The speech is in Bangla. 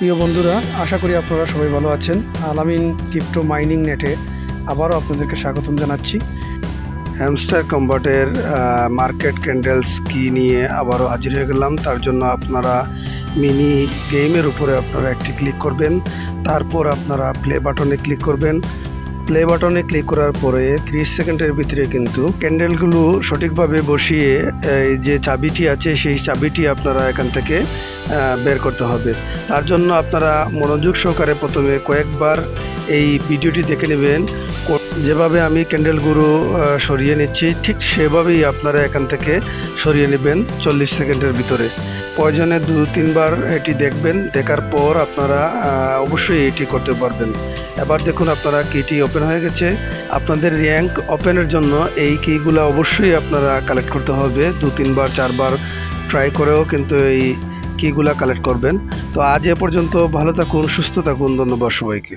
প্রিয় বন্ধুরা, আশা করি আপনারা সবাই ভালো আছেন। আলামিন ক্রিপ্টো মাইনিং নেটে আবারও আপনাদেরকে স্বাগতম জানাচ্ছি। হ্যামস্টার কম্বাটের মার্কেট ক্যান্ডেলস কি নিয়ে আবারও হাজির হয়ে গেলাম। তার জন্য আপনারা মিনি গেমের উপরে আপনারা একটি ক্লিক করবেন। তারপর আপনারা প্লে বাটনে ক্লিক করবেন। প্লে বাটনে ক্লিক করার পরে 30 সেকেন্ডের ভিতরে কিন্তু ক্যান্ডেলগুলো সঠিকভাবে বসিয়ে, এই যে চাবিটি আছে, সেই চাবিটি আপনারা এখান থেকে বের করতে হবে। তার জন্য আপনারা মনোযোগ সহকারে প্রথমে কয়েকবার এই ভিডিওটি দেখে নেবেন। যেভাবে আমি ক্যান্ডেলগুলো সরিয়ে নিচ্ছি, ঠিক সেভাবেই আপনারা এখান থেকে সরিয়ে নেবেন চল্লিশ সেকেন্ডের ভিতরে। প্রয়োজনে দু, তিনবার এটি দেখবেন। দেখার পর আপনারা অবশ্যই এটি করতে পারবেন। এবার দেখুন আপনারা কিটি ওপেন হয়ে গেছে। আপনাদের র্যাঙ্ক ওপেনের জন্য এই কিগুলো অবশ্যই আপনারা কালেক্ট করতে হবে। দু, তিনবার, চারবার ট্রাই করেও কিন্তু এই কিগুলা কালেক্ট করবেন। তো আজ এ পর্যন্ত ভালো থাকুন, সুস্থ থাকুন। ধন্যবাদ সবাইকে।